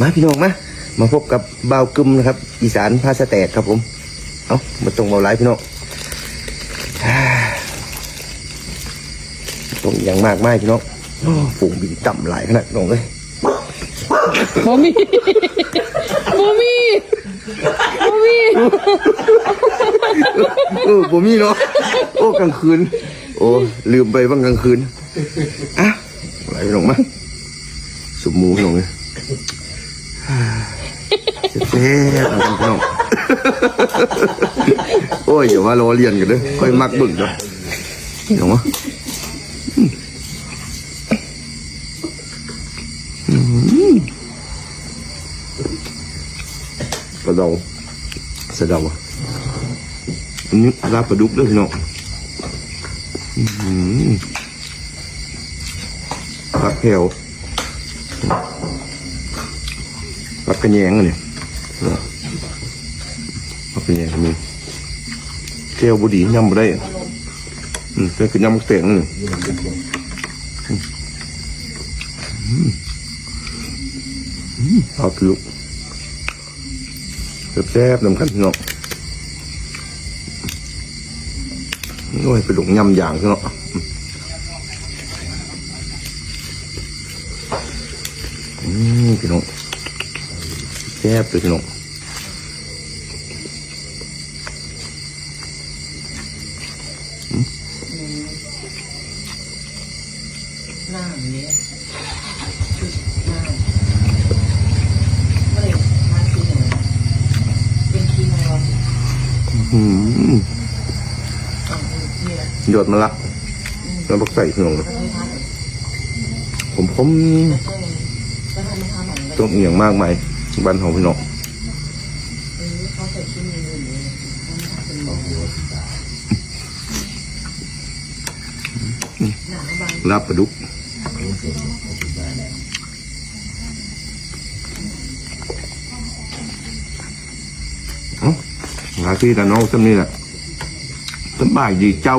มาพี่น้องมามาพบกับบ่าวกึมนะครับ อีสานภาษาแตกครับผม เอามาตรงเบาไลายพี่น้องอ่าตรงอย่างมากมายพี่น้องโอ้ฝูงบินต่ำหลายขนาดน้องเลยบ่มีบ่มีบ่มีเออผมมีเนาะโอ้กลางคืน โอ้ลืมไปว่ากลางคืนอะไหลพี่น้องมาสมมูพี่น้องเลยอ่า เซ่บๆเหมือนกันพี่น้องโอ้ยอย่าว่าล้อเลียนกันเด้อค่อยมักเบึ่งเนาะเห็นไหมกระเดาสะเดาอะอันนี้ลาปลาดุกด้วยพี่น้องอื้อหือผักแถว ผักกระแยงเนี่ยผักกระแยงมีเที่ยวบุดียำบ่ได้อะอืมเป็นคือยำมักเตียงนี่อืมอืมอืมเอาผิวแซ่บๆนำกันพี่น้องโอ้ยไปหลงยำอย่างพี่น้องอืมพี่น้อง ซ่บเลยพี่น้องน้ำนี้น้ำไม่ได้มากินหนูเป็นขี้ไงวะอืมอ๋อนี่แหละหยดมาละแล้วบักใส่พี่น้องไม่ได้ทานผมผมไม่ใช่แล้วทำไม่ทำหนังเลยต้องเอียงมากมาย บ้านของพี่น้องเออเขาใส่ขี้มืออยู่เลยเป็นหนังบางลาบปลาดุกเอ้าหาที่แต่น้องซ้ำนี่แหละสบายดีเจ้า